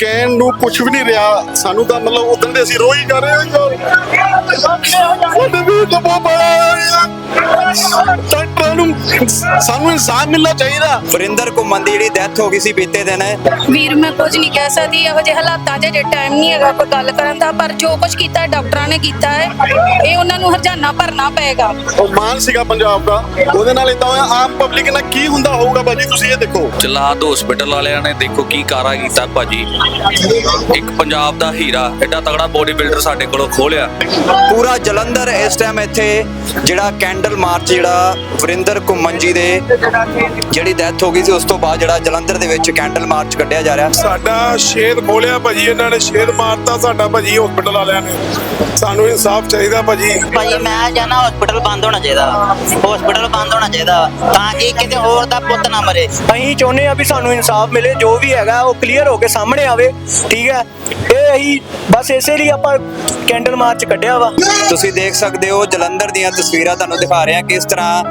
ਕਹਿਣ ਨੂੰ ਕੁਝ ਵੀ ਨਹੀਂ ਰਿਹਾ। ਸਾਨੂੰ ਤਾਂ ਮਤਲਬ ਉਦੋਂ ਦੇ ਅਸੀਂ ਰੋਈ ਜਾ ਰਹੇ ਹਾਂ ਯਾਰ। ਸਾਡੇ ਵੀ ਤਾਂ ਬਹੁਤ ਬੜਾ ਯਾਰ। ਡਾਕਟਰਾਂ ਨੂੰ ਸਾਨੂੰ ਇਨਸਾਫ ਮਿਲਣਾ ਚਾਹੀਦਾ। ਵਰਿੰਦਰ ਘੁੰਮਣ ਦੀ ਜਿਹੜੀ ਡੈਥ ਹੋ ਗਈ ਸੀ ਬੀਤੇ ਦਿਨ। ਵੀਰ ਮੈਂ ਕੁਝ ਨਹੀਂ ਕਹਿ ਸਕਦੀ। ਇਹੋ ਜਿਹੇ ਹਾਲਾਤਾਂ 'ਚ ਜੇ ਟਾਈਮ ਨਹੀਂ ਹੈਗਾ ਕੋਈ ਗੱਲ ਕਰਨ ਦਾ। ਪਰ ਜੋ ਕੁਝ ਕੀਤਾ ਡਾਕਟਰਾਂ ਨੇ ਕੀਤਾ ਹੈ ਇਹ ਉਹਨਾਂ ਨੂੰ ਹਰਜਾਨਾ ਭਰਨਾ ਪਏਗਾ। ਉਹ ਮਾਨ ਸੀਗਾ ਪੰਜਾਬ ਦਾ। ਉਹਦੇ ਨਾਲ ਇਦਾਂ ਹੋਇਆ ਆਮ ਪਬਲਿਕ ਨਾਲ ਕੀ ਹੁੰਦਾ ਹੋਊਗਾ ਭਾਜੀ? ਤੁਸੀਂ ਇਹ ਦੇਖੋ। ਜਲਾਦ ਹਸਪੀਟਲ ਵਾਲਿਆਂ ਨੇ ਦੇਖੋ ਕੀ ਕਾਰਾ ਕੀਤਾ ਭਾਜੀ। ਇੱਕ ਪੰਜਾਬ ਦਾ ਹੀਰਾ ਐਡਾ ਤਗੜਾ ਬੋਡੀ ਬਿਲਡਰ ਸਾਡੇ ਕੋਲੋਂ ਖੋਲਿਆ ਪੂਰਾ ਜਲੰਧਰ ਇਸ ਟਾਈਮ ਇੱਥੇ ਜਿਹੜਾ ਕੈਂਡਲ ਮਾਰਚ ਜਿਹੜਾ ਵਰਿੰਦਰ ਘੁੰਮਣ ਜੀ ਦੇ ਜਿਹੜੀ ਡੈਥ ਹੋ ਗਈ ਸੀ ਉਸ ਤੋਂ ਬਾਅਦ ਜਿਹੜਾ ਜਲੰਧਰ ਦੇ ਵਿੱਚ ਕੈਂਡਲ ਮਾਰਚ ਕੱਢਿਆ ਜਾ ਰਿਹਾ। ਸਾਡਾ ਸ਼ੇਰ ਖੋਲਿਆ ਭਾਜੀ ਇਹਨਾਂ ਨੇ ਸ਼ੇਰ ਮਾਰਤਾ ਸਾਡਾ ਭਾਜੀ ਹਸਪੀਟਲ ਵਾਲਿਆਂ ਨੇ। ਸਾਨੂੰ ਇਨਸਾਫ ਚਾਹੀਦਾ ਭਾਜੀ। ਭਾਜੀ ਮੈਂ ਜਾਣਾ ਹਸਪੀਟਲ ਬੰਦ ਹੋਣਾ ਚਾਹੀਦਾ। ਹਸਪੀਟਲ ਬੰਦ ਹੋਣਾ ਚਾਹੀਦਾ ਤਾਂ ਕਿ ਕਿਤੇ ਹੋਰ ਦਾ ਪੁੱਤ ਨਾ ਮਰੇ। ਅਸੀਂ ਚਾਹੁੰਦੇ ਆ ਵੀ ਸਾਨੂੰ ਇਨਸਾਫ ਮਿਲੇ ਜੋ ਵੀ ਹੈਗਾ ਉਹ ਕਲੀਅਰ ਹੋ ਕੇ ਸਾਹਮਣੇ ਆਵੇ। ਠੀਕ ਹੈ ਇਹ ਅਸੀਂ ਬਸ ਇਸੇ ਲਈ ਆਪਾਂ ਕੈਂਡਲ ਮਾਰਚ ਕੱਢਿਆ ਵਾ। ਤੁਸੀਂ ਦੇਖ ਸਕਦੇ ਹੋ ਜਲੰਧਰ ਦੀਆਂ ਤਸਵੀਰਾਂ ਤੁਹਾਨੂੰ ਦਿਖਾ ਰਹੇ ਕਿਸ ਤਰ੍ਹਾਂ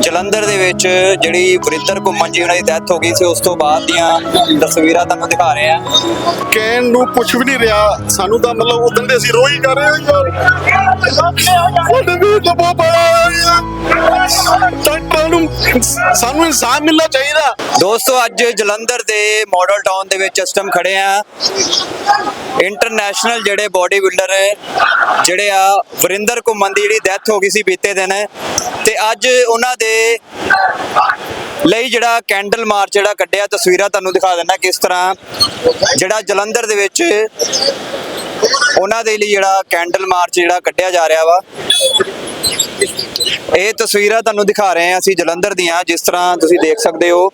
ਜਲੰਧਰ ਦੇ ਵਿੱਚ ਜਿਹੜੀ ਵਰਿੰਦਰ ਘੁੰਮਣ ਜੀ ਉਹਨਾਂ ਦੀ ਡੈਥ ਹੋ ਗਈ ਸੀ ਉਸ ਤੋਂ ਬਾਅਦ ਦੀਆਂ ਤਸਵੀਰਾਂ ਤੁਹਾਨੂੰ ਦਿਖਾ ਰਹੇ ਹਾਂ। ਕਹਿਣ ਨੂੰ ਕੁਝ ਵੀ ਨਹੀਂ ਰਿਹਾ। ਸਾਨੂੰ ਤਾਂ ਮਤਲਬ ਉਦੋਂ ਦੇ ਅਸੀਂ ਰੋਈ ਜਾ ਰਹੇ ਹਾਂ ਯਾਰ। ਸਾਡੇ ਵੀ ਨੂੰ ਸਾਨੂੰ ਇਨਸਾਫ ਮਿਲਣਾ ਚਾਹੀਦਾ। ਦੋਸਤੋ ਅੱਜ ਜਲੰਧਰ ਦੇ ਮਾਡਲ ਟਾਊਨ ਦੇ ਵਿੱਚ ਇਸ ਟਾਈਮ ਖੜੇ ਆ। ਇੰਟਰਨੈਸ਼ਨਲ ਜਿਹੜੇ ਬਾਡੀ ਬਿਲਡਰ ਜਿਹੜੇ ਆ ਵਰਿੰਦਰ ਘੁੰਮਣ ਦੀ ਜਿਹੜੀ ਡੈਥ ਹੋ ਗਈ ਸੀ ਬੀਤੇ ਦਿਨ, ਤੇ ਅੱਜ ਉਹਨਾਂ ਦੇ ਲਈ ਜਿਹੜਾ ਕੈਂਡਲ ਮਾਰਚ ਜਿਹੜਾ ਕੱਢਿਆ, ਤਸਵੀਰਾਂ ਤੁਹਾਨੂੰ ਦਿਖਾ ਦਿੰਦਾ ਕਿਸ ਤਰ੍ਹਾਂ ਜਿਹੜਾ ਜਲੰਧਰ ਦੇ ਵਿੱਚ ਉਹਨਾਂ ਦੇ ਲਈ ਜਿਹੜਾ ਕੈਂਡਲ ਮਾਰਚ ਜਿਹੜਾ ਕੱਢਿਆ ਜਾ ਰਿਹਾ ਵਾ। ਇਹ ਤਸਵੀਰਾਂ ਤੁਹਾਨੂੰ ਦਿਖਾ ਰਹੇ ਹਾਂ ਅਸੀਂ ਜਲੰਧਰ ਦੀਆਂ, ਜਿਸ ਤਰ੍ਹਾਂ ਤੁਸੀਂ ਦੇਖ ਸਕਦੇ ਹੋ।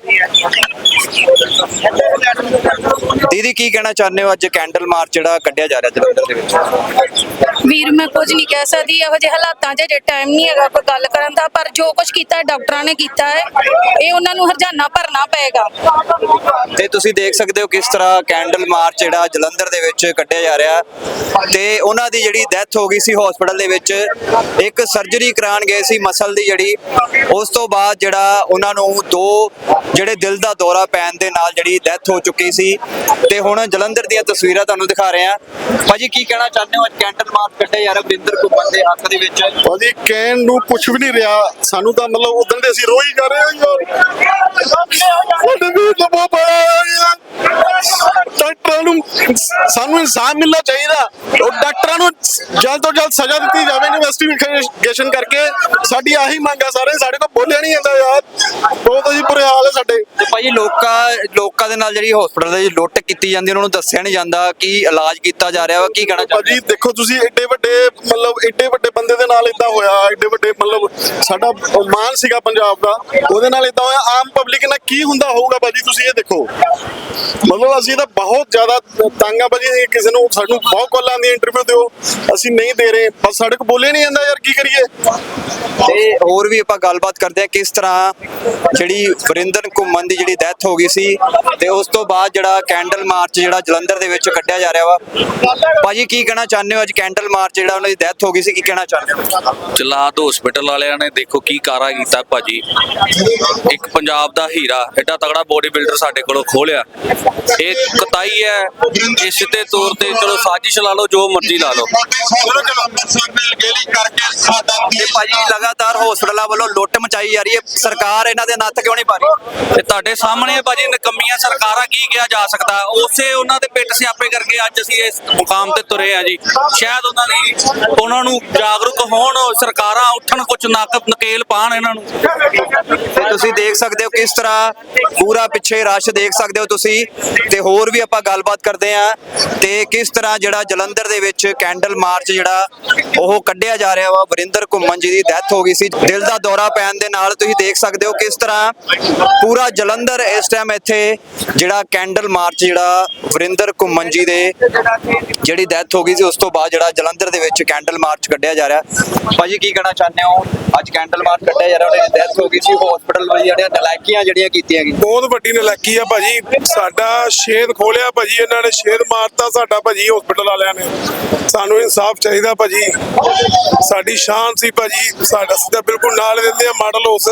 ਦੀਦੀ, ਕੀ ਕਹਿਣਾ ਚਾਹੁੰਦੇ ਹੋ? ਅੱਜ ਕੈਂਡਲ ਮਾਰਚ ਜਿਹੜਾ ਕੱਢਿਆ ਜਾ ਰਿਹਾ ਜਲੰਧਰ ਦੇ ਵਿੱਚ। ਵੀਰ, ਮੈਂ ਕੁਝ ਨਹੀਂ ਕਹਿ ਸਕਦੀ, ਇਹੋ ਜਿਹੇ ਹਾਲਾਤਾਂ 'ਚ ਜੇ ਟਾਈਮ ਨਹੀਂ ਹੈਗਾ ਕੋਈ ਗੱਲ ਕਰਨ ਦਾ, ਪਰ ਜੋ ਕੁਝ ਕੀਤਾ ਡਾਕਟਰਾਂ ਨੇ ਕੀਤਾ ਹੈ, ਇਹ ਉਹਨਾਂ ਨੂੰ ਹਰਜਾਨਾ ਭਰਨਾ ਪਏਗਾ। ਤੇ ਤੁਸੀਂ ਦੇਖ ਸਕਦੇ ਹੋ ਕਿਸ ਤਰ੍ਹਾਂ ਕੈਂਡਲ ਮਾਰਚ ਜਿਹੜਾ ਜਲੰਧਰ ਦੇ ਵਿੱਚ ਕੱਢਿਆ ਜਾ ਰਿਹਾ। ਤੇ ਉਹਨਾਂ ਦੀ ਜਿਹੜੀ ਡੈਥ ਹੋ ਗਈ ਸੀ ਹਸਪੀਟਲ ਦੇ ਵਿੱਚ, ਇੱਕ ਸਰਜਰੀ ਕਰਾਉਣ ਗਏ ਸੀ ਮਸਲ ਦੀ ਜਿਹੜੀ। ਉਸ ਤੋਂ ਬਾਅਦ ਜਿਹੜਾ ਉਹਨਾਂ ਨੂੰ ਦੋ ਜਿਹੜੇ ਦਿਲ ਦਾ ਦੌਰਾ ਪੈਣ ਦੇ ਨਾਲ ਜਿਹੜੀ ਡੈਥ ਹੋ ਚੁੱਕੀ ਸੀ। ਤੇ ਹੁਣ ਜਲੰਧਰ ਦੀਆਂ ਤਸਵੀਰਾਂ ਤੁਹਾਨੂੰ ਦਿਖਾ ਰਹੇ ਹਾਂ। ਭਾਜੀ, ਕੀ ਕਹਿਣਾ ਚਾਹੁੰਦੇ ਹੋ ਅੱਜ ਕੈਂਡਲ ਮਾਰਚ ਕੱਢੇ ਯਾਰ ਰਿਹਾ ਘੁੰਮਣ ਦੇ ਹੱਕ ਦੇ ਵਿੱਚ। ਭਾਜੀ, ਕਹਿਣ ਨੂੰ ਕੁਝ ਵੀ ਨਹੀਂ ਰਿਹਾ। ਸਾਨੂੰ ਤਾਂ ਮਤਲਬ ਉਦੋਂ ਦੇ ਅਸੀਂ ਰੋਈ ਜਾ ਰਹੇ ਹਾਂ ਯਾਰ। ਸਾਡੇ ਵੀ ਤਾਂ ਬਹੁਤ ਯਾਰ ਡਾਕਟਰਾਂ ਨੂੰ ਸਾਨੂੰ ਇਨਸਾਫ ਮਿਲਣਾ ਚਾਹੀਦਾ। ਉਹ ਡਾਕਟਰਾਂ ਨੂੰ ਜਲਦ ਤੋਂ ਜਲਦ ਸਜ਼ਾ ਦਿੱਤੀ ਜਾਵੇ ਇਨਵੈਸਟੀਗੇਸ਼ਨ ਕਰਕੇ। ਸਾਡੀ ਆਹੀ ਮੰਗ ਆ ਸਾਰੇ ਸਾਡੇ ਕੋਲ ਬੋਲਿਆ ਨਹੀਂ ਜਾਂਦਾ ਯਾਰ। ਬਹੁਤ ਅਸੀਂ ਬੁਰੇ ਹਾਲ ਹੈ ਸਾਡੇ। ਤੇ ਭਾਜੀ ਲੋਕਾਂ ਲੋਕਾਂ ਦੇ ਨਾਲ ਜਿਹੜੀ ਹਸਪੀਟਲ ਦੇ ਲੁੱਟ ਕੀਤੀ ਜਾਂਦੀ ਉਹਨਾਂ ਨੂੰ ਦੱਸਿਆ ਨਹੀਂ ਜਾਂਦਾ ਕੀ ਇਲਾਜ ਕੀਤਾ ਜਾ ਰਿਹਾ ਵਾ ਕੀ ਕਹਿਣਾ ਚਾਹੁੰਦੇ ਭਾਜੀ ਦੇਖੋ ਤੁਸੀਂ ਏਡੇ ਵੱਡੇ ਮਤਲਬ ਏਡੇ ਵੱਡੇ ਬੰਦੇ ਦੇ ਨਾਲ ਇਦਾਂ ਹੋਇਆ ਏਡੇ ਵੱਡੇ ਮਤਲਬ ਸਾਡਾ ਮਾਨ ਸੀਗਾ ਪੰਜਾਬ ਦਾ, ਉਹਦੇ ਨਾਲ ਇਦਾਂ ਹੋਇਆ, ਆਮ ਪਬਲਿਕ ਨਾਲ ਕੀ ਹੁੰਦਾ ਹੋਊਗਾ ਭਾਜੀ, ਤੁਸੀਂ ਇਹ ਦੇਖੋ। ਮਤਲਬ ਅਸੀਂ ਤਾਂ ਬਹੁਤ ਜ਼ਿਆਦਾ ਤੰਗ ਆ ਕਿਸੇ ਨੂੰ ਸਾਨੂੰ ਬਹੁਤ ਕਾਲਾਂ ਆਉਂਦੀਆਂ ਇੰਟਰਵਿਊ ਦਿਓ, ਅਸੀਂ ਨਹੀਂ ਦੇ ਰਹੇ, ਬਸ ਸਾਡੇ ਕੋਲ ਬੋਲੇ ਨਹੀਂ ਜਾਂਦਾ ਯਾਰ, ਕੀ ਕਰੀਏ? ਤੇ ਹੋਰ ਵੀ ਆਪਾਂ ਗੱਲਬਾਤ ਕਰਦੇ ਆ ਕਿਸ ਤਰ੍ਹਾਂ ਜਿਹੜੀ ਵਰਿੰਦਰ ਘੁੰਮਣ ਦੀ ਜਿਹੜੀ ਡੈਥ ਹੋ ਗਈ ਸੀ, ਤੇ ਉਸ ਤੋਂ ਬਾਅਦ ਜਿਹੜਾ ਕੈਂਡਲ ਮਾਰਚ ਜਿਹੜਾ ਜਲੰਧਰ ਦੇ ਵਿੱਚ ਕੱਢਿਆ ਜਾ ਰਿਹਾ ਵਾ। ਭਾਜੀ, ਕੀ ਕਹਿਣਾ ਚਾਹੁੰਦੇ ਹੋ ਅੱਜ ਕੈਂਡਲ ਮਾਰਚ ਜਿਹੜਾ ਉਹਨਾਂ ਦੀ ਡੈਥ ਹੋ ਗਈ ਸੀ, ਕੀ ਕਹਿਣਾ ਜਲਾਦ ਹਸਪੀਟਲ ਵਾਲਿਆਂ ਨੇ ਦੇਖੋ ਕੀ ਕਾਰਾ ਕੀਤਾ ਭਾਜੀ। ਇੱਕ ਪੰਜਾਬ ਦਾ ਹੀਰਾ ਐਡਾ ਤਗੜਾ ਬੋਡੀ ਬਿਲਡਰ ਸਾਡੇ ਕੋਲੋਂ ਖੋਲਿਆ। ਇਹ ਕਤਾਈ ਹੈ ਇਸ ਦੇ ਤੌਰ ਤੇ ਚਲੋ ਸਾਜ਼ਿਸ਼ ਲਾ ਲਓ ਜੋ ਮਰਜ਼ੀ ਲਾ ਲਓ। ਤੇ ਭਾਜੀ ਲਗਾਤਾਰ ਹਸਪਤਾਲਾਂ ਵੱਲੋਂ ਲੁੱਟ ਮਚਾਈ ਜਾ ਰਹੀ ਹੈ। ਸਰਕਾਰ ਇਹਨਾਂ ਦੇ ਨੱਥ ਕਿਉਂ ਨਹੀਂ ਪਾ ਰਹੀ? ਤੇ ਤੁਹਾਡੇ ਸਾਹਮਣੇ ਭਾਜੀ ਨਕਮੀਆਂ ਸਰਕਾਰਾਂ ਕੀ ਕਿਹਾ ਜਾ ਸਕਦਾ? ਉਸੇ ਉਹਨਾਂ ਦੇ ਪਿੱਟ ਸਿਆਪੇ ਕਰਕੇ ਅੱਜ ਅਸੀਂ ਇਸ ਮੁਕਾਮ ਤੇ ਤੁਰੇ ਆ ਜੀ। ਸ਼ਾਇਦ ਉਹਨਾਂ ਦੀ ਉਹਨਾਂ ਨੂੰ ਜਾਗਰੂਕ ਹੋਣ, ਸਰਕਾਰਾਂ ਉੱਠਣ ਕੁਝ ਨੱਕ, ਨਕੇਲ ਪਾਣ ਇਹਨਾਂ ਨੂੰ। ਤੇ ਤੁਸੀਂ ਦੇਖ ਸਕਦੇ ਹੋ ਕਿਸ ਤਰ੍ਹਾਂ ਪੂਰਾ ਪਿੱਛੇ ਰਸ਼ ਦੇਖ ਸਕਦੇ ਹੋ ਤੁਸੀਂ। ਤੇ ਹੋਰ ਵੀ ਆਪਾਂ ਗੱਲਬਾਤ ਕਰਦੇ ਆ ਤੇ ਕਿਸ ਤਰ੍ਹਾਂ ਜਿਹੜਾ ਜਲੰਧਰ ਦੇ ਵਿੱਚ ਕੈਂਡਲ ਮਾਰਚ ਜਿਹੜਾ, ਉਹ ਕੱਢਿਆ ਜਾ ਰਿਹਾ ਵਾ। ਵਰਿੰਦਰ ਘੁੰਮਣ ਜੀ ਦੀ ਡੈਥ ਹੋ ਗਈ ਸੀ। ਦਿਲ ਦਾ ਦੌਰਾ ਪੈਣ ਦੇ ਨਾਲ ਤੁਸੀਂ ਦੇਖ ਸਕਦੇ ਹੋ ਕਿਸ ਤਰ੍ਹਾਂ ਪੂਰਾ ਜਲੰਧਰ ਇਸ ਟਾਈਮ ਇੱਥੇ ਜਿਹੜਾ ਕੈਂਡਲ ਮਾਰਚ ਜਿਹੜਾ ਵਰਿੰਦਰ ਘੁੰਮਣ ਜੀ ਦੇ ਜਿਹੜੀ ਡੈਥ ਹੋ ਗਈ ਸੀ, ਉਸ ਤੋਂ ਬਾਅਦ ਜਿਹੜਾ ਜਲੰਧਰ ਦੇ ਵਿੱਚ ਕੈਂਡਲ ਮਾਰਚ ਕੱਢਿਆ ਜਾ ਰਿਹਾ। ਭਾਜੀ ਕੀ ਕਹਿਣਾ ਚਾਹੁੰਦੇ ਹੋ? ਅੱਜ ਕੈਂਡਲ ਮਾਰਚ ਕੱਢਿਆ ਜਾ ਰਿਹਾ ਉਹਨਾਂ ਡੈਥ ਹੋ ਗਈ ਸੀ ਹਸਪੀਟਲ ਵਾਲੀ ਜਿਹੜੀਆਂ ਨਲਾਇਕੀਆਂ ਜਿਹੜੀਆਂ ਕੀਤੀਆਂ ਗਈਆਂ। ਬਹੁਤ ਵੱਡੀ ਨਲਾਇਕੀ ਆ ਭਾਜੀ। ਸਾਡਾ ਸ਼ੇਰ ਖੋਲਿਆ ਭਾਜੀ ਇਹਨਾਂ ਨੇ ਸ਼ੇਰ ਮਾਰਤਾ ਸਾਡਾ ਭਾਜੀ ਹਸਪੀਟਲ ਵਾਲਿਆਂ ਨੇ। ਸਾਨੂੰ ਇਨਸਾਫ ਚਾਹੀਦਾ ਭਾਜੀ। ਸਾਡੀ ਸ਼ਾਨ ਸੀ ਭਾਜੀ। ਸਾਡਾ ਸਿੱਧਾ ਬਿਲਕੁਲ ਨਾਲ ਦਿੰਦੇ ਆ ਮਾਡਲ ਹਾਊਸ।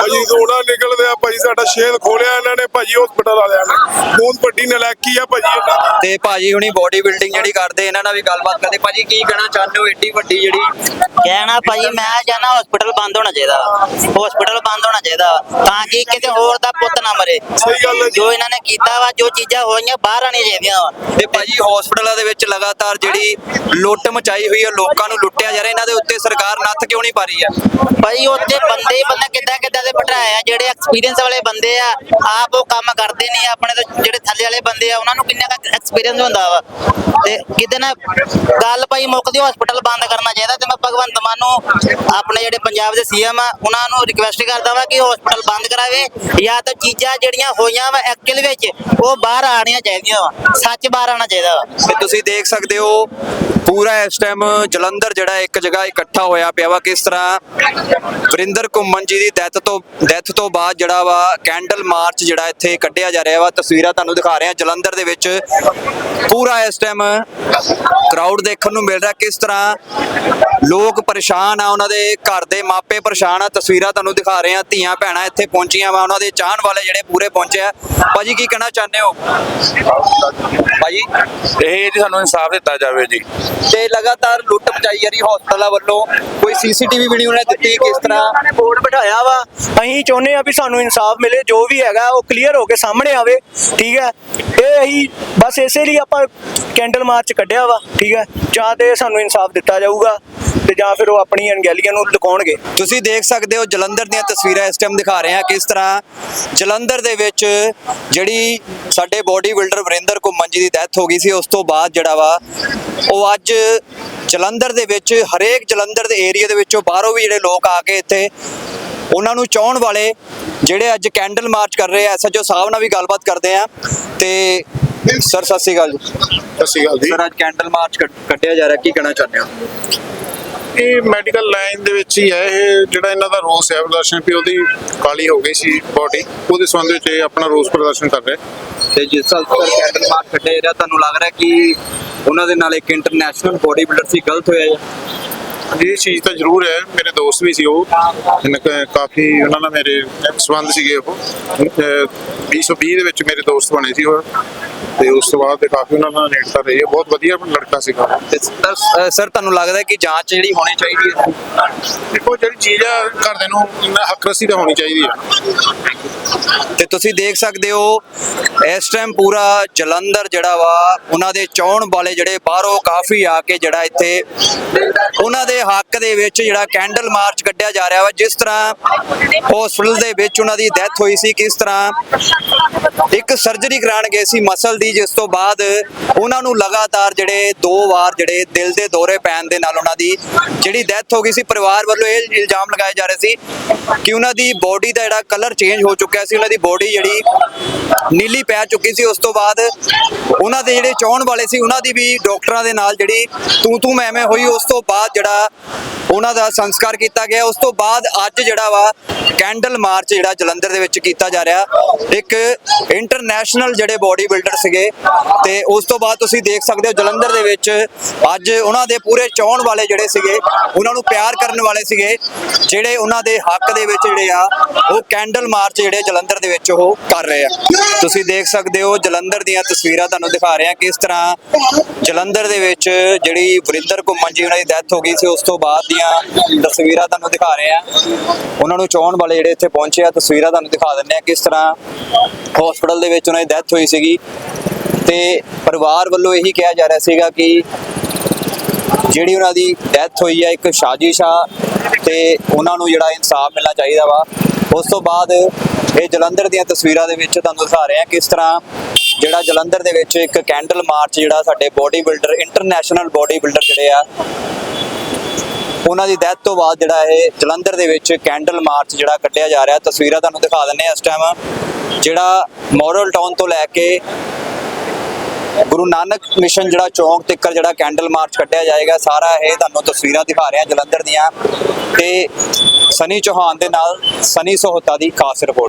ਭਾਜੀ ਰੋਣਾ ਨਿਕਲਦੇ ਆ ਭਾਜੀ ਸਾਡਾ ਸ਼ੇਰ ਖੋਲਿਆ ਇਹਨਾਂ ਨੇ ਭਾਜੀ ਹਸਪੀਟਲ ਵਾਲਿਆਂ ਨੇ। ਬਹੁਤ ਵੱਡੀ ਨਲਾਇਕੀ ਆ ਭਾਜੀ ਤੇ ਭਾਜੀ ਹੁਣੀ ਬੋਡੀ ਬਿਲਡਿੰਗ ਜਿਹੜੀ ਕਰਦੇ ਇਹਨਾਂ ਨਾਲ ਵੀ ਗੱਲਬਾਤ ਕਰਦੇ। ਭਾਜੀ ਕੀ ਕਹਿਣਾ ਚਾਹੁੰਦੇ ਹੋ? ਏਡੀ ਵੱਡੀ ਜਿਹੜੀ ਕਹਿਣਾ ਭਾਜੀ ਮੈਂ ਜਾਣਾ ਹਸਪੀਟਲ ਬੰਦ ਹੋਣਾ ਚਾਹੀਦਾ। ਹਸਪੀਟਲ ਬੰਦ ਹੋਣਾ ਚਾਹੀਦਾ। ਤਾਂ ਕਿ ਕਿਤੇ ਹੋਰ ਦਾ ਪੁੱਤ ਨਾ ਮਰੇ। ਸਹੀ ਗੱਲ ਹੈ ਜੀ। ਇਹਨਾਂ ਨੇ ਕੀਤਾ ਵਾ ਜੋ ਚੀਜ਼ਾਂ ਹੋਈਆਂ ਬਾਹਰ ਆਣੀਆਂ ਚਾਹੀਦੀਆਂ ਵਾ। ਤੇ ਭਾਜੀ ਹਸਪੀਟਲਾਂ ਦੇ ਵਿੱਚ ਲਗਾਤਾਰ ਜਿਹੜੀ ਲੁੱਟ ਮਚਾਈ ਹੋਈ ਹੈ ਲੋਕਾਂ ਨੂੰ ਲੁੱਟਿਆ ਜਾ ਰਿਹਾ ਇਹਨਾਂ ਦੇ ਉੱਤੇ ਸਰਕਾਰ ਨੱਥ ਕਿਉਂ ਨਹੀਂ ਪਾ ਰਹੀ ਆ ਭਾਈ ਉੱਥੇ ਬੰਦੇ ਹੀ ਬੰਦਾ ਕਿੱਦਾਂ ਕਿੱਦਾਂ ਦੇ ਬਿਠਾਏ ਆ ਜਿਹੜੇ ਐਕਸਪੀਰੀਅੰਸ ਵਾਲੇ ਬੰਦੇ ਆ ਆਪ ਉਹ ਕੰਮ ਕਰਦੇ ਨਹੀਂ ਆਪਣੇ ਤੋਂ ਜਿਹੜੇ ਥੱਲੇ ਵਾਲੇ ਬੰਦੇ ਆ ਉਹਨਾਂ ਨੂੰ ਕਿੰਨਾ ਐਕਸਪੀਰੀਅੰਸ ਹੁੰਦਾ ਵਾ। ਤੇ ਕਿਤੇ ਨਾ ਗੱਲ ਭਾਈ ਮੁੱਕਦੀ ਹਸਪੀਟਲ ਬੰਦ ਕਰਨਾ ਚਾਹੀਦਾ। ਤੇ ਮੈਂ ਭਗਵੰਤ ਮਾਨ ਨੂੰ ਆਪਣੇ ਜਿਹੜੇ ਪੰਜਾਬ ਦੇ ਸੀਐਮ ਆ, ਉਹਨਾਂ ਨੂੰ ਰਿਕਵੈਸਟ ਕਰਦਾ ਵਾ ਕਿ ਹਸਪੀਟਲ ਬੰਦ ਕਰਾਵੇ ਜਾਂ ਤਾਂ ਚੀਜ਼ਾਂ ਜਿਹੜੀਆਂ ਹੋਈਆਂ ਵਾ ਐਕਚੁਅਲ ਵਿੱਚ, ਉਹ ਬਾਹਰ ਆਣੀਆਂ ਚਾਹੀਦੀਆਂ ਵਾ। ਸੱਚ ਬਾਹਰ ਆਣਾ ਚਾਹੀਦਾ ਵਾ। ਤੇ ਤੁਸੀਂ ਦੇਖ ਸਕਦੇ ਹੋ, ਪੂਰਾ ਇਸ ਟਾਈਮ ਜਲੰਧਰ ਜਿਹੜਾ ਇੱਕ ਜਗ੍ਹਾ ਇਕੱਠਾ ਹੋਇਆ ਪਿਆ ਵਾ, ਕਿਸ ਤਰ੍ਹਾਂ ਵਰਿੰਦਰ ਘੁੰਮਣ ਜੀ ਦੀ ਡੈਥ ਤੋਂ ਡੈਥ ਤੋਂ ਬਾਅਦ ਜਿਹੜਾ ਵਾ ਕੈਂਡਲ ਮਾਰਚ ਜਿਹੜਾ ਇੱਥੇ ਕੱਢਿਆ ਜਾ ਰਿਹਾ ਵਾ, ਤਸਵੀਰਾਂ ਤੁਹਾਨੂੰ ਦਿਖਾ ਰਹੇ ਹਾਂ ਜਲੰਧਰ ਦੇ ਵਿੱਚ ਪੂਰਾ ਇਸ ਟਾਈਮ ਕਰਾਊਡ ਦੇਖਣ ਨੂੰ ਮਿਲ ਰਿਹਾ, ਕਿਸ ਤਰ੍ਹਾਂ ਲੋਕ ਪਰੇਸ਼ਾਨ ਆ ਉਹਨਾਂ ਦੇ ਘਰ ਦੇ ਮਾਪੇ ਪਰੇਸ਼ਾਨ ਆ। ਤਸਵੀਰਾਂ ਤੁਹਾਨੂੰ ਦਿਖਾ ਰਹੇ ਹਾਂ ਧੀਆਂ ਭੈਣਾਂ ਇੱਥੇ ਪਹੁੰਚੀਆਂ ਵਾ ਉਹਨਾਂ ਦੇ ਚਾਹਣ ਵਾਲੇ ਜਿਹੜੇ ਪੂਰੇ ਪਹੁੰਚੇ ਆ। ਭਾਜੀ ਕੀ ਕਹਿਣਾ ਚਾਹੁੰਦੇ ਹੋ? ਭਾਜੀ? ਇਹ ਜੀ ਸਾਨੂੰ ਇਨਸਾਫ ਦਿੱਤਾ ਜਾਵੇ ਜੀ। ਤੇ ਲਗਾਤਾਰ ਲੁੱਟ ਮਚਾਈ ਜਾ ਰਹੀ ਹਸਪਤਾਲਾਂ ਵੱਲੋਂ। ਕੋਈ ਸੀਸੀਟੀਵੀ ਵੀਡੀਓ ਨੇ ਦਿੱਤੀ ਕਿਸ ਤਰ੍ਹਾਂ? ਬੋਰਡ ਬਿਠਾਇਆ ਵਾ। ਅਸੀਂ ਚਾਹੁੰਦੇ ਆ ਵੀ ਸਾਨੂੰ ਇਨਸਾਫ ਮਿਲੇ। ਜੋ ਵੀ ਹੈਗਾ ਉਹ ਕਲੀਅਰ ਹੋ ਕੇ ਸਾਹਮਣੇ ਆਵੇ। ਠੀਕ ਹੈ? ਇਹ ਅਸੀਂ ਬਸ ਇਸੇ ਲਈ ਆਪਾਂ ਕੈਂਡਲ ਮਾਰਚ ਕੱਢਿਆ ਵਾ। ਠੀਕ ਹੈ? ਜਾਂ ਤੇ ਸਾਨੂੰ ਇਨਸਾਫ ਦਿੱਤਾ ਜਾਊਗਾ। ਤੇ ਜਾਂ ਫਿਰ ਉਹ ਆਪਣੀ ਅਣਗਹਿਲੀਆਂ ਨੂੰ ਲੁਕਾਉਣਗੇ। ਤੁਸੀਂ ਦੇਖ ਸਕਦੇ ਹੋ ਜਲੰਧਰ ਦੀਆਂ ਤਸਵੀਰਾਂ ਇਸ ਟਾਈਮ ਦਿਖਾ ਰਹੇ ਹਾਂ ਕਿਸ ਤਰ੍ਹਾਂ ਜਲੰਧਰ ਦੇ ਵਿੱਚ ਜਿਹੜੀ ਸਾਡੇ ਬੋਡੀ ਬਿਲਡਰ ਵਰਿੰਦਰ ਘੁੰਮਣ ਜੀ ਦੀ ਡੈਥ ਹੋ ਗਈ ਸੀ ਉਸ ਤੋਂ ਬਾਅਦ ਜਿਹੜਾ ਵਾ ਉਹ ਅੱਜ ਜਲੰਧਰ ਦੇ ਵਿੱਚ ਹਰੇਕ ਜਲੰਧਰ ਦੇ ਏਰੀਆ ਦੇ ਵਿੱਚੋਂ ਬਾਹਰੋਂ ਵੀ ਜਿਹੜੇ ਲੋਕ ਆ ਕੇ ਇੱਥੇ ਉਹਨਾਂ ਨੂੰ ਚਾਹਣ ਵਾਲੇ ਜਿਹੜੇ ਅੱਜ ਕੈਂਡਲ ਮਾਰਚ ਕਰ ਰਹੇ ਆ ਐਸਐਚਓ ਸਾਹਿਬ ਨਾਲ ਵੀ ਗੱਲਬਾਤ ਕਰਦੇ ਆ ਤੇ ਸਰ ਸਤਿ ਸ਼੍ਰੀ ਅਕਾਲ ਜੀ। ਸਤਿ ਸ਼੍ਰੀ ਅਕਾਲ ਜੀ। ਸਰ ਅੱਜ ਕੈਂਡਲ ਮਾਰਚ ਕੱਢਿਆ ਜਾ ਰਿਹਾ ਕੀ ਕਹਿਣਾ ਚਾਹੁੰਦੇ ਹੋ? ਇਹ ਮੈਡੀਕਲ ਲਾਈਨ ਦੇ ਵਿੱਚ ਹੀ ਹੈ ਇਹ ਜਿਹੜਾ ਇਹਨਾਂ ਦਾ ਰੋਸ ਹੈ ਪ੍ਰਦਰਸ਼ਨ ਵੀ ਉਹਦੀ ਕਾਲੀ ਹੋ ਗਈ ਸੀ ਬੋਡੀ ਉਹਦੇ ਸੰਬੰਧ ਵਿੱਚ ਇਹ ਆਪਣਾ ਰੋਸ ਪ੍ਰਦਰਸ਼ਨ ਕਰ ਰਹੇ। ਤੇ ਜਿਸ ਸਾਲ ਸਰ ਕੈਂਡਲ ਮਾਰਚ ਕੱਢਿਆ ਰਿਹਾ ਤੁਹਾਨੂੰ ਲੱਗ ਰਿਹਾ ਕਿ ਉਹਨਾਂ ਦੇ ਨਾਲ ਇੱਕ ਇੰਟਰਨੈਸ਼ਨਲ ਬੋਡੀ ਬਿਲਡਰ ਸੀ ਗਲਤ ਹੋਇਆ ਜਾਂ? ਇਹ ਚੀਜ਼ ਤਾਂ ਜ਼ਰੂਰ ਹੈ ਮੇਰੇ ਦੋਸਤ ਵੀ ਸੀ ਉਹ ਕਾਫੀ ਉਹਨਾਂ ਨਾਲ ਮੇਰੇ ਸੰਬੰਧ ਸੀਗੇ ਉਹ। ਅਹ 2020 ਦੇ ਵਿੱਚ ਮੇਰੇ ਦੋਸਤ ਬਣੇ ਸੀ ਉਹ। ਤੇ ਉਸ ਤੋਂ ਬਾਅਦ ਤੇ ਕਾਫੀ ਉਹਨਾਂ ਨਾਲ ਨੇੜਤਾ ਰਹੀ ਹੈ। ਬਹੁਤ ਵਧੀਆ ਲੜਕਾ ਸੀਗਾ। ਤੇ ਸਰ ਤੁਹਾਨੂੰ ਲੱਗਦਾ ਹੈ ਕਿ ਜਾਂਚ ਜਿਹੜੀ ਹੋਣੀ ਚਾਹੀਦੀ ਹੈ? ਦੇਖੋ ਜਿਹੜੀ ਚੀਜ਼ ਆ ਘਰਦਿਆਂ ਨੂੰ ਹੱਕ ਰਸੀ ਤਾਂ ਹੋਣੀ ਚਾਹੀਦੀ ਹੈ। ਤੇ ਤੁਸੀਂ ਦੇਖ ਸਕਦੇ ਹੋ ਇਸ ਟਾਈਮ ਪੂਰਾ ਜਲੰਧਰ ਜਿਹੜਾ ਵਾ ਉਹਨਾਂ ਦੇ ਚਾਹਣ ਵਾਲੇ ਜਿਹੜੇ ਬਾਹਰੋਂ ਕਾਫੀ ਆ ਕੇ ਜਿਹੜਾ ਇੱਥੇ ਉਹਨਾਂ ਦੇ ਹੱਕ ਦੇ ਵਿੱਚ ਜਿਹੜਾ ਕੈਂਡਲ ਮਾਰਚ ਕੱਢਿਆ ਜਾ ਰਿਹਾ ਵਾ ਜਿਸ ਤਰ੍ਹਾਂ ਹਸਪੀਟਲ ਦੇ ਵਿੱਚ ਉਹਨਾਂ ਦੀ ਡੈਥ ਹੋਈ ਸੀ ਕਿਸ ਤਰ੍ਹਾਂ ਇੱਕ ਸਰਜਰੀ ਕਰਾਉਣ ਗਏ ਸੀ ਮਸਲ ਦੀ ਜਿਸ ਤੋਂ ਬਾਅਦ ਉਹਨਾਂ ਨੂੰ ਲਗਾਤਾਰ ਜਿਹੜੇ ਦੋ ਵਾਰ ਜਿਹੜੇ ਦਿਲ ਦੇ ਦੌਰੇ ਪੈਣ ਦੇ ਨਾਲ ਉਹਨਾਂ ਦੀ ਜਿਹੜੀ ਡੈਥ ਹੋ ਗਈ ਸੀ, ਪਰਿਵਾਰ ਵੱਲੋਂ ਇਹ ਇਲਜ਼ਾਮ ਲਗਾਏ ਜਾ ਰਹੇ ਸੀ ਕਿ ਉਹਨਾਂ ਦੀ ਬੋਡੀ ਦਾ ਜਿਹੜਾ ਕਲਰ ਚੇਂਜ ਹੋ ਚੁੱਕਿਆ ਸੀ, ਉਹਨਾਂ ਦੀ ਬੋਡੀ ਜਿਹੜੀ ਨੀਲੀ ਪੈ ਚੁੱਕੀ ਸੀ, ਉਸ ਤੋਂ ਬਾਅਦ ਉਹਨਾਂ ਦੇ ਜਿਹੜੇ ਚਾਹਣ ਵਾਲੇ ਸੀ, ਉਹਨਾਂ ਦੀ ਵੀ ਡਾਕਟਰਾਂ ਦੇ ਨਾਲ ਜਿਹੜੀ ਤੂੰ ਤੂੰ ਮੈਂ ਮੈਂ ਹੋਈ, ਉਸ ਤੋਂ ਬਾਅਦ ਜਿਹੜਾ ਉਹਨਾਂ ਦਾ ਸੰਸਕਾਰ ਕੀਤਾ ਗਿਆ, ਉਸ ਤੋਂ ਬਾਅਦ ਅੱਜ ਜਿਹੜਾ ਵਾ ਕੈਂਡਲ ਮਾਰਚ ਜਿਹੜਾ ਜਲੰਧਰ ਦੇ ਵਿੱਚ ਕੀਤਾ ਜਾ ਰਿਹਾ, ਇੱਕ ਇੰਟਰਨੈਸ਼ਨਲ ਜਿਹੜੇ ਬੋਡੀ ਬਿਲਡਰ ਸੀਗੇ ਤੇ ਉਸ ਤੋਂ ਬਾਅਦ ਤੁਸੀਂ ਦੇਖ ਸਕਦੇ ਹੋ ਜਲੰਧਰ ਦੇ ਵਿੱਚ ਅੱਜ ਉਹਨਾਂ ਦੇ ਪੂਰੇ ਚਾਹਣ ਵਾਲੇ ਜਿਹੜੇ ਸੀਗੇ, ਉਹਨਾਂ ਨੂੰ ਪਿਆਰ ਕਰਨ ਵਾਲੇ ਸੀਗੇ, ਜਿਹੜੇ ਉਹਨਾਂ ਦੇ ਹੱਕ ਦੇ ਵਿੱਚ ਜਿਹੜੇ ਆ, ਉਹ ਕੈਂਡਲ ਮਾਰਚ ਜਿਹੜੇ ਜਲੰਧਰ ਦੇ ਵਿੱਚ ਉਹ ਕਰ ਰਹੇ ਆ। ਤੁਸੀਂ ਦੇਖ ਸਕਦੇ ਹੋ ਜਲੰਧਰ ਦੀਆਂ ਤਸਵੀਰਾਂ ਤੁਹਾਨੂੰ ਦਿਖਾ ਰਹੇ ਆ ਕਿਸ ਤਰ੍ਹਾਂ ਜਲੰਧਰ ਦੇ ਵਿੱਚ ਜਿਹੜੀ ਵਰਿੰਦਰ ਘੁੰਮਣ ਜੀ ਉਹਨਾਂ ਦੀ ਡੈਥ ਹੋ ਗਈ ਸੀ, ਉਸ ਤੋਂ ਬਾਅਦ ਦੀਆਂ ਤਸਵੀਰਾਂ ਤੁਹਾਨੂੰ ਦਿਖਾ ਰਹੇ ਆ। ਉਹਨਾਂ ਨੂੰ ਚਾਹਣ ਵਾਲੇ ਜਿਹੜੇ ਇੱਥੇ ਪਹੁੰਚੇ ਆ, ਤਸਵੀਰਾਂ ਤੁਹਾਨੂੰ ਦਿਖਾ ਦਿੰਦੇ ਆ ਕਿਸ ਤਰ੍ਹਾਂ ਹਸਪੀਟਲ ਦੇ ਵਿੱਚ ਉਹਨਾਂ ਦੀ ਡੈਥ ਹੋਈ ਸੀਗੀ। ਤੇ ਪਰਿਵਾਰ ਵੱਲੋਂ ਇਹੀ ਕਿਹਾ ਜਾ ਰਿਹਾ ਸੀਗਾ ਕਿ ਜਿਹੜੀ ਉਹਨਾਂ ਦੀ ਡੈਥ ਹੋਈ ਹੈ, ਇੱਕ ਸਾਜ਼ਿਸ਼ ਆ ਤੇ ਉਹਨਾਂ ਨੂੰ ਜਿਹੜਾ ਇਨਸਾਫ ਮਿਲਣਾ ਚਾਹੀਦਾ ਵਾ। ਉਸ ਤੋਂ ਬਾਅਦ ਇਹ ਜਲੰਧਰ ਦੀਆਂ ਤਸਵੀਰਾਂ ਦੇ ਵਿੱਚ ਤੁਹਾਨੂੰ ਦਿਖਾ ਰਹੇ ਹਾਂ ਕਿਸ ਤਰ੍ਹਾਂ ਜਿਹੜਾ ਜਲੰਧਰ ਦੇ ਵਿੱਚ ਇੱਕ ਕੈਂਡਲ ਮਾਰਚ ਜਿਹੜਾ ਸਾਡੇ body builder, international body builder ਜਿਹੜੇ ਆ, ਉਹਨਾਂ ਦੀ ਡੈਥ ਤੋਂ ਬਾਅਦ ਜਿਹੜਾ ਇਹ ਜਲੰਧਰ ਦੇ ਵਿੱਚ ਕੈਂਡਲ ਮਾਰਚ ਜਿਹੜਾ ਕੱਢਿਆ ਜਾ ਰਿਹਾ। ਤਸਵੀਰਾਂ ਤੁਹਾਨੂੰ ਦਿਖਾ ਦਿੰਨੇ ਆ ਇਸ ਟਾਈਮ ਜਿਹੜਾ ਮੋਰਲ ਟਾਊਨ ਤੋਂ ਲੈ ਕੇ ਗੁਰੂ ਨਾਨਕ ਮਿਸ਼ਨ ਜਿਹੜਾ ਚੌਂਕ ਤੱਕ ਜਿਹੜਾ ਕੈਂਡਲ ਮਾਰਚ ਕੱਢਿਆ ਜਾਏਗਾ, ਸਾਰਾ ਇਹ ਤੁਹਾਨੂੰ ਤਸਵੀਰਾਂ ਦਿਖਾ ਰਿਹਾ ਜਲੰਧਰ ਦੀਆਂ ਤੇ ਸਨੀ ਚੌਹਾਨ ਦੇ ਨਾਲ ਸਨੀ ਸੋਹਤਾ ਦੀ ਖਾਸ ਰਿਪੋਰਟ।